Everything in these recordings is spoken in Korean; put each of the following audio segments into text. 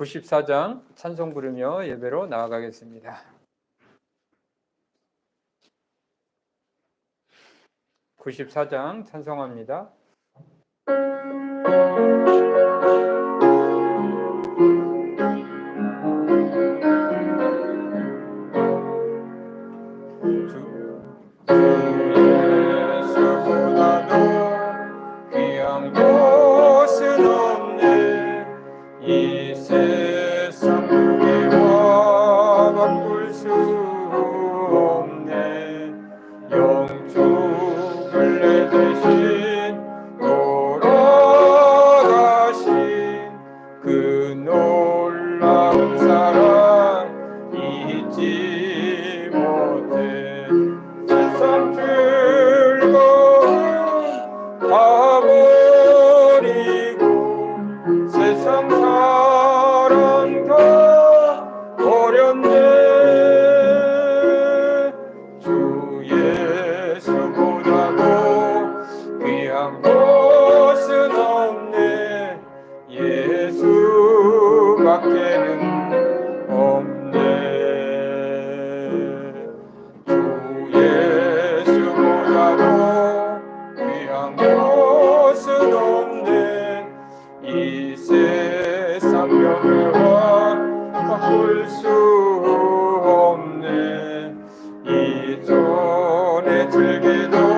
94장 찬송 부르며 예배로 나아가겠습니다. 94장 찬송합니다. 곳은 없네. 이 세상 명예와 바꿀 수 없네. 이전에 즐기던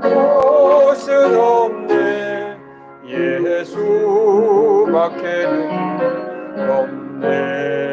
곳은 없네. 예수밖에는 없네.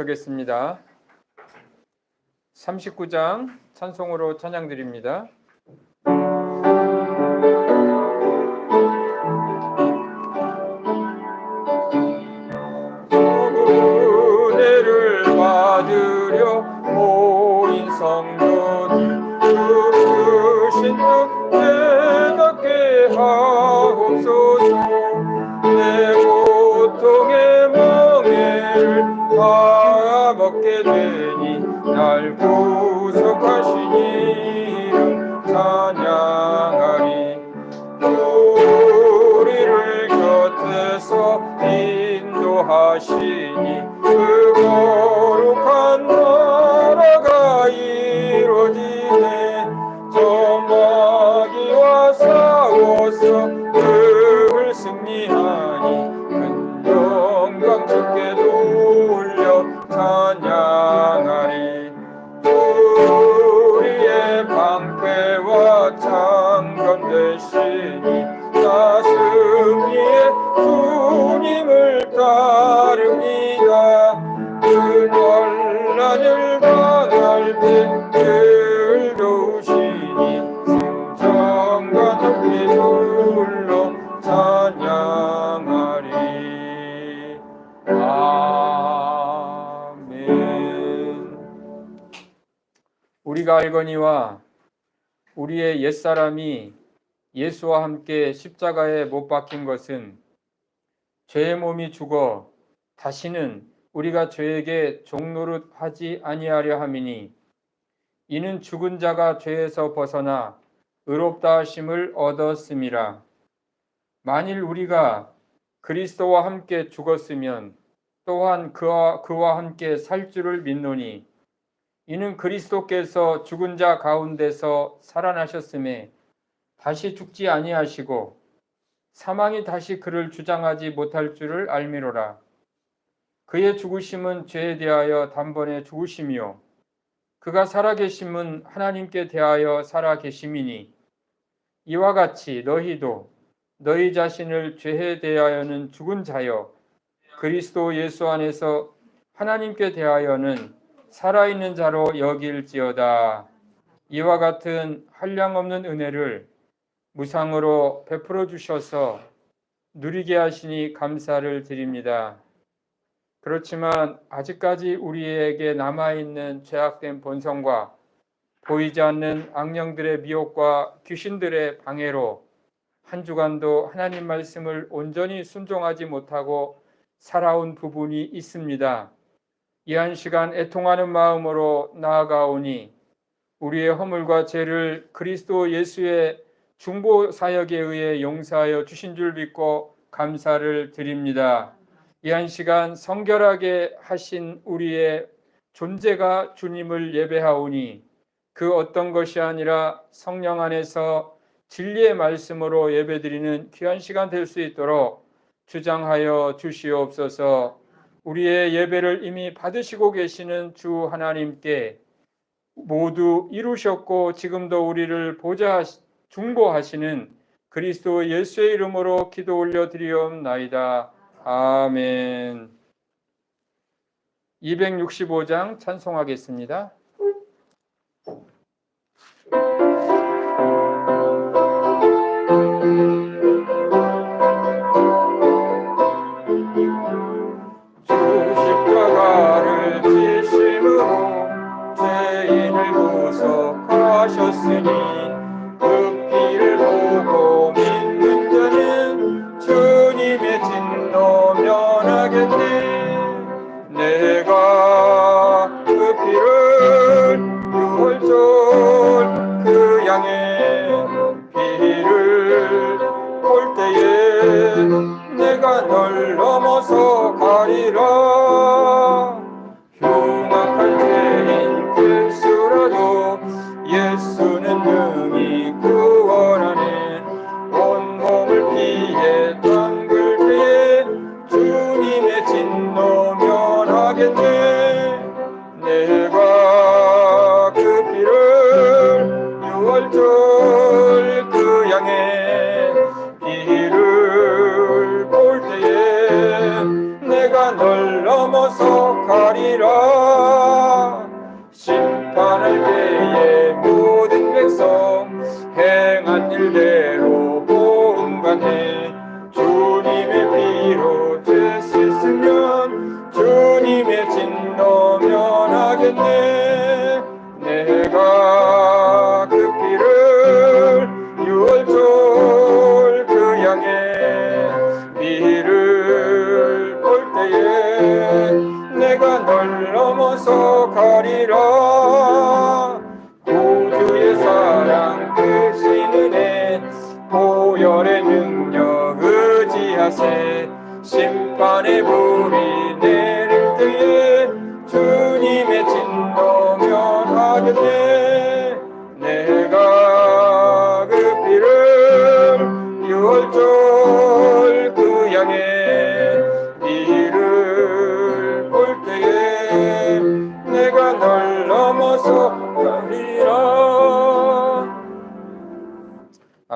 서겠습니다. 39장 찬송으로 찬양 드립니다. 은혜를 받으려 모인 성 돌려 찬양하리 우리가 알거니와 우리의 옛사람이 예수와 함께 십자가에 못 박힌 것은 죄의 몸이 죽어 다시는 우리가 죄에게 종노릇 하지 아니하려 함이니 이는 죽은 자가 죄에서 벗어나 의롭다 하심을 얻었음이라. 만일 우리가 그리스도와 함께 죽었으면 또한 그와 그와 함께 살 줄을 믿노니 이는 그리스도께서 죽은 자 가운데서 살아나셨음에 다시 죽지 아니하시고 사망이 다시 그를 주장하지 못할 줄을 알미로라. 그의 죽으심은 죄에 대하여 단번에 죽으심이요 그가 살아계심은 하나님께 대하여 살아계심이니 이와 같이 너희도 너희 자신을 죄에 대하여는 죽은 자여 그리스도 예수 안에서 하나님께 대하여는 살아있는 자로 여길지어다. 이와 같은 한량없는 은혜를 무상으로 베풀어 주셔서 누리게 하시니 감사를 드립니다. 그렇지만 아직까지 우리에게 남아있는 죄악된 본성과 보이지 않는 악령들의 미혹과 귀신들의 방해로 한 주간도 하나님 말씀을 온전히 순종하지 못하고 살아온 부분이 있습니다. 이 한 시간 애통하는 마음으로 나아가오니 우리의 허물과 죄를 그리스도 예수의 중보 사역에 의해 용서하여 주신 줄 믿고 감사를 드립니다. 이 한 시간 성결하게 하신 우리의 존재가 주님을 예배하오니 그 어떤 것이 아니라 성령 안에서 진리의 말씀으로 예배드리는 귀한 시간 될 수 있도록 주장하여 주시옵소서. 우리의 예배를 이미 받으시고 계시는 주 하나님께 모두 이루셨고 지금도 우리를 보좌 중보하시는 그리스도 예수의 이름으로 기도 올려 드리옵나이다. 아멘. 265장 찬송하겠습니다. 능히 구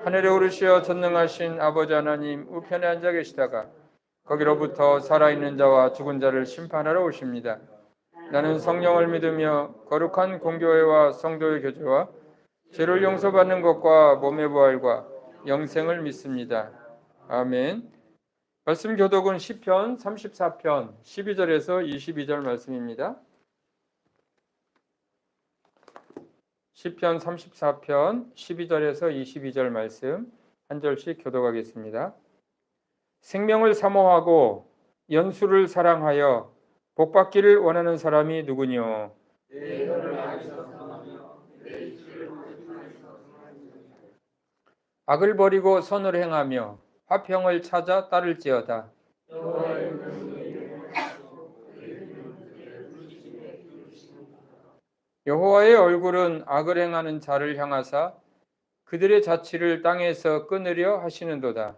하늘에 오르시어 전능하신 아버지 하나님 우편에 앉아 계시다가 거기로부터 살아있는 자와 죽은 자를 심판하러 오십니다. 나는 성령을 믿으며 거룩한 공교회와 성도의 교제와 죄를 용서받는 것과 몸의 부활과 영생을 믿습니다. 아멘. 말씀 교독은 시편 34편 12절에서 22절 말씀입니다. 시편 34편 12절에서 22절 말씀 한 절씩 교독하겠습니다. 생명을 사모하고 연수를 사랑하여 복받기를 원하는 사람이 누구뇨? 악을 버리고 선을 행하며 화평을 찾아 따를지어다. 여호와의 얼굴은 악을 행하는 자를 향하사 그들의 자취를 땅에서 끊으려 하시는도다.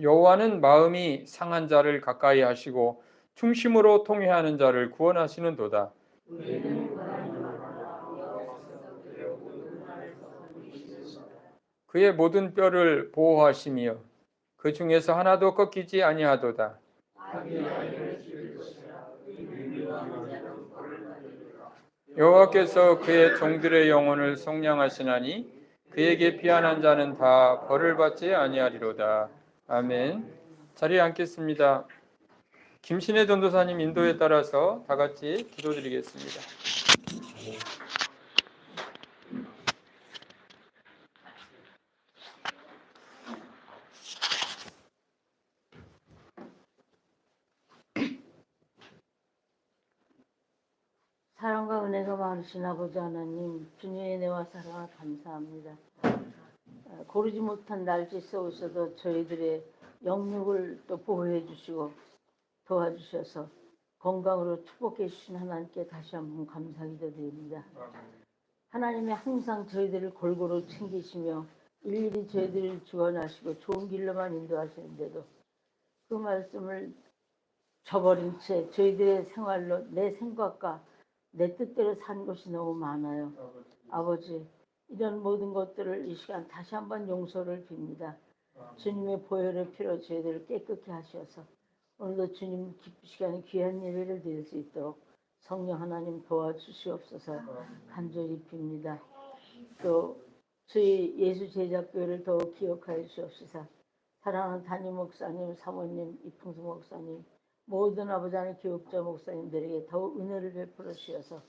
여호와는 마음이 상한 자를 가까이 하시고 중심으로 통회하는 자를 구원하시는도다. 그의 모든 뼈를 보호하시며 그 중에서 하나도 꺾이지 아니하도다. 여호와께서 그의 종들의 영혼을 속량하시나니 그에게 피한한 자는 다 벌을 받지 아니하리로다. 아멘. 자리에 앉겠습니다. 김신혜 전도사님 인도에 따라서 다 같이 기도드리겠습니다. 사랑과 많으신 아버지 하나님, 주님의 은혜와 사랑을 감사합니다. 어, 고르지 못한 날씨 속에서도 저희들의 영육을 또 보호해 주시고 도와주셔서 건강으로 축복해 주신 하나님께 다시 한번 감사 기도 드립니다. 하나님이 항상 저희들을 골고루 챙기시며 일일이 저희들을 지원하시고 좋은 길로만 인도하시는데도 그 말씀을 저버린 채 저희들의 생활로 내 생각과 내 뜻대로 산 것이 너무 많아요. 아버지, 이런 모든 것들을 이 시간 다시 한번 용서를 빕니다. 주님의 보혈의 피로 저희들을 깨끗게 하셔서 오늘도 주님 기쁜 시간에 귀한 예배를 드릴 수 있도록 성령 하나님 도와주시옵소서 간절히 빕니다. 또 저희 예수 제자교회를 더욱 기억하여 주옵소서. 사랑하는 담임 목사님, 사모님, 이풍수 목사님, 모든 아버지 하나님 교육자 목사님들에게 더욱 은혜를 베풀어 주셔서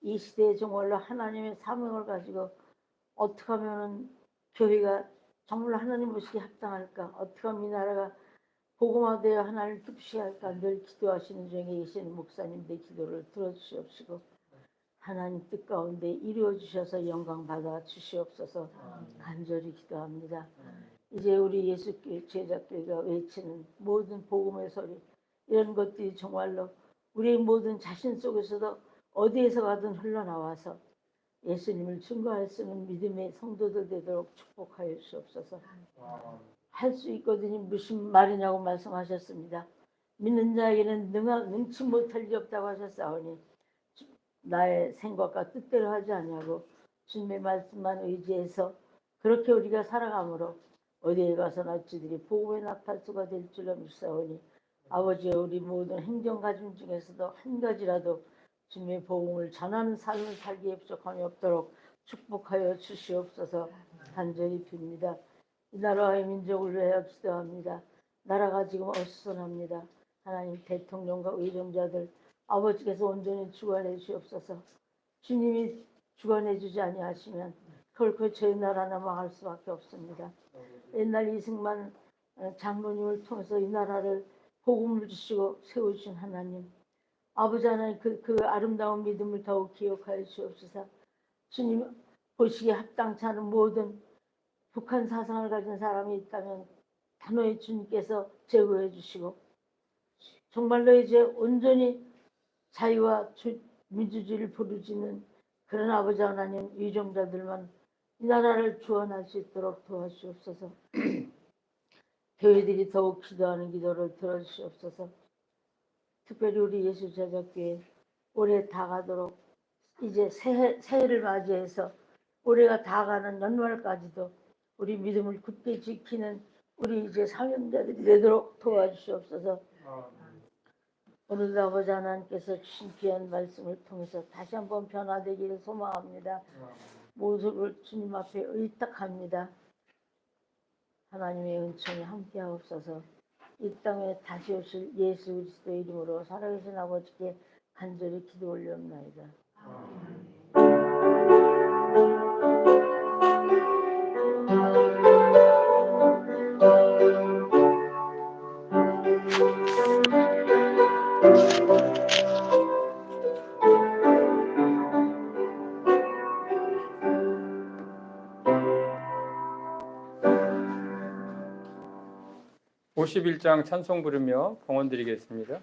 이 시대에 정말로 하나님의 사명을 가지고 어떻게 하면은 교회가 정말로 하나님 모시기 합당할까? 어떻게 하면 이 나라가 복음화되어 하나님을 뜻시 할까? 늘 기도하시는 중에 계시는 목사님들의 기도를 들어주시옵시고 하나님 뜻 가운데 이루어 주셔서 영광 받아 주시옵소서 간절히 기도합니다. 이제 우리 예수교 제자교회가 외치는 모든 복음의 소리 이런 것들이 정말로 우리의 모든 자신 속에서도 어디에서 가든 흘러나와서 예수님을 증거할 수 있는 믿음의 성도들 되도록 축복하여 주옵소서. 할 수 있거든요. 무슨 말이냐고 말씀하셨습니다. 믿는 자에게는 능하, 능치 못할 일이 없다고 하셨사오니 나의 생각과 뜻대로 하지 아니하고 주님의 말씀만 의지해서 그렇게 우리가 살아감으로 어디에 가서나 주들이 복음의 나팔수가 될 줄로 믿사오니 아버지 우리 모든 행정 가짐 중에서도 한 가지라도 주님의 복음을 전하는 삶을 살기에 부족함이 없도록 축복하여 주시옵소서 간절히 빕니다. 이 나라의 민족을 위하여 기도합니다. 나라가 지금 어수선합니다. 하나님 대통령과 의정자들 아버지께서 온전히 주관해 주시옵소서. 주님이 주관해 주지 아니하시면 결코 저희 나라나 망할 수밖에 없습니다. 옛날 이승만 어, 장로님을 통해서 이 나라를 복음을 주시고 세우신 하나님 아버지 하나님 그, 그 아름다운 믿음을 더욱 기억하여 주옵소서. 주님 보시기에 합당치 않은 모든 북한 사상을 가진 사람이 있다면 단호히 주님께서 제거해 주시고 정말로 이제 온전히 자유와 주- 민주주의를 부르짖는 그런 아버지 하나님 위정자들만 이 나라를 구원할 수 있도록 도와주옵소서. 교회들이 더욱 기도하는 기도를 들어주시옵소서. 특별히 우리 예수 제자교회 올해 다 가도록 이제 새해, 새해를 맞이해서 올해가 다 가는 연말까지도 우리 믿음을 굳게 지키는 우리 이제 사명자들이 되도록 도와주시옵소서. 오늘도 아버지 하나님께서 주신 귀한 말씀을 통해서 다시 한번 변화되기를 소망합니다. 모습을 주님 앞에 의탁합니다. 하나님의 은총이 함께하옵소서 이 땅에 다시 오실 예수 그리스도의 이름으로 살아계신 아버지께 간절히 기도 올려옵나이다. 아멘. 51장 찬송 부르며 봉헌 드리겠습니다.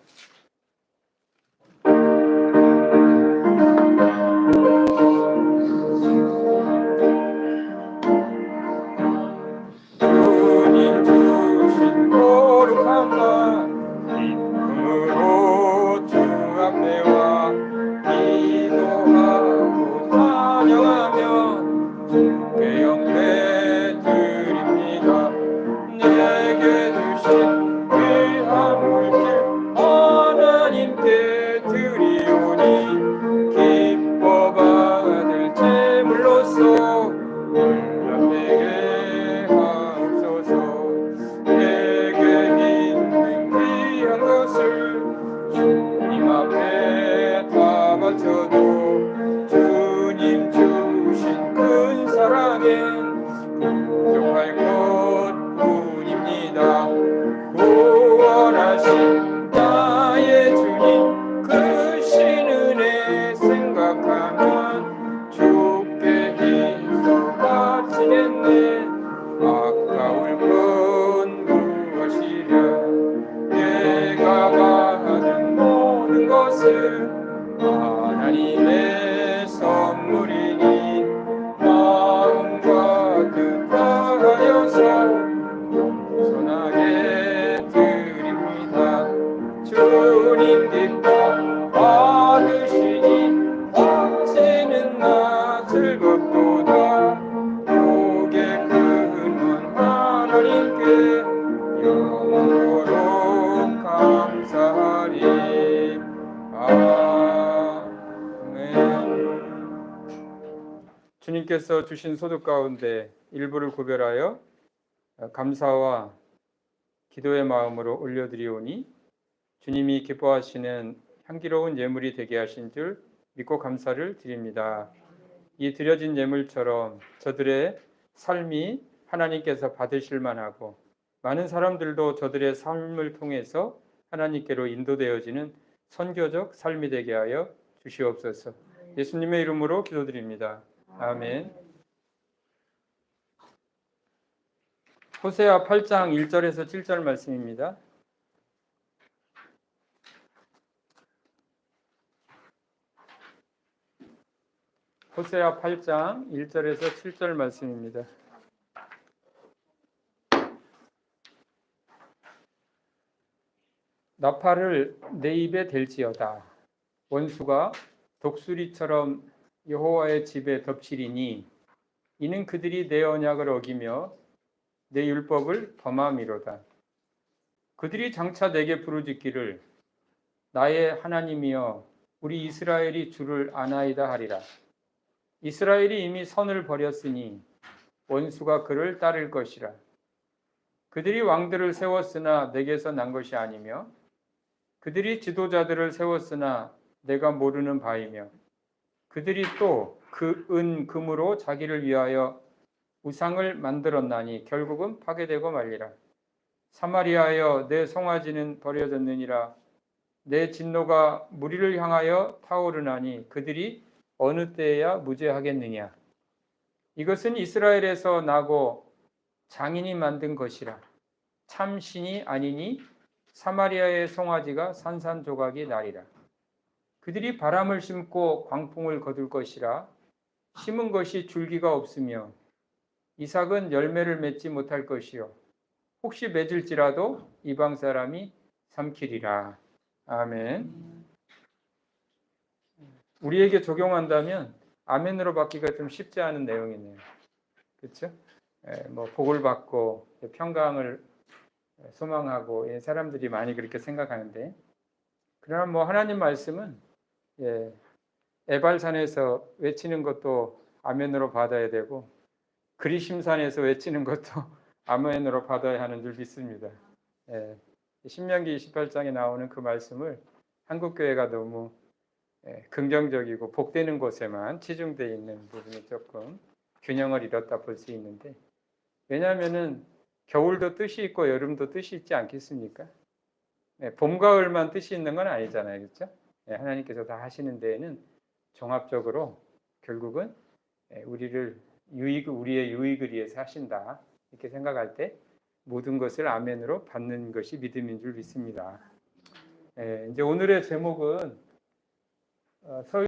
주신 소득 가운데 일부를 구별하여 감사와 기도의 마음으로 올려드리오니 주님이 기뻐하시는 향기로운 예물이 되게 하신 줄 믿고 감사를 드립니다. 이 드려진 예물처럼 저들의 삶이 하나님께서 받으실 만하고 많은 사람들도 저들의 삶을 통해서 하나님께로 인도되어지는 선교적 삶이 되게 하여 주시옵소서. 예수님의 이름으로 기도드립니다. 아멘. 호세아 8장 1절에서 7절 말씀입니다. 호세아 8장 1절에서 7절 말씀입니다. 나팔을 내 입에 댈지어다. 원수가 독수리처럼 여호와의 집에 덮치리니 이는 그들이 내 언약을 어기며 내 율법을 범함이로다. 그들이 장차 내게 부르짖기를 나의 하나님이여 우리 이스라엘이 주를 아나이다 하리라. 이스라엘이 이미 선을 버렸으니 원수가 그를 따를 것이라. 그들이 왕들을 세웠으나 내게서 난 것이 아니며 그들이 지도자들을 세웠으나 내가 모르는 바이며 그들이 또 그 은 금으로 자기를 위하여 우상을 만들었나니 결국은 파괴되고 말리라. 사마리아여 내 송아지는 버려졌느니라. 내 진노가 무리를 향하여 타오르나니 그들이 어느 때에야 무죄하겠느냐. 이것은 이스라엘에서 나고 장인이 만든 것이라. 참 신이 아니니 사마리아의 송아지가 산산조각이 나리라. 그들이 바람을 심고 광풍을 거둘 것이라. 심은 것이 줄기가 없으며 이삭은 열매를 맺지 못할 것이요. 혹시 맺을지라도 이방 사람이 삼키리라. 아멘. 우리에게 적용한다면 아멘으로 받기가 좀 쉽지 않은 내용이네요. 그렇죠? 예, 뭐 복을 받고 평강을 소망하고 예, 사람들이 많이 그렇게 생각하는데 그러나 뭐 하나님 말씀은 예, 에발산에서 외치는 것도 아멘으로 받아야 되고 그리심산에서 외치는 것도 아멘으로 받아야 하는 줄 믿습니다. 예, 신명기 28장에 나오는 그 말씀을 한국 교회가 너무 예, 긍정적이고 복되는 곳에만 치중되어 있는 부분이 조금 균형을 잃었다 볼 수 있는데 왜냐하면은 겨울도 뜻이 있고 여름도 뜻이 있지 않겠습니까? 예, 봄 가을만 뜻이 있는 건 아니잖아요, 그렇죠? 예, 하나님께서 다 하시는 데에는 종합적으로 결국은 예, 우리를 유익 우리의 유익을 위해서 하신다 이렇게 생각할 때 모든 것을 아멘으로 받는 것이 믿음인 줄 믿습니다. 예, 이제 오늘의 제목은 어, 서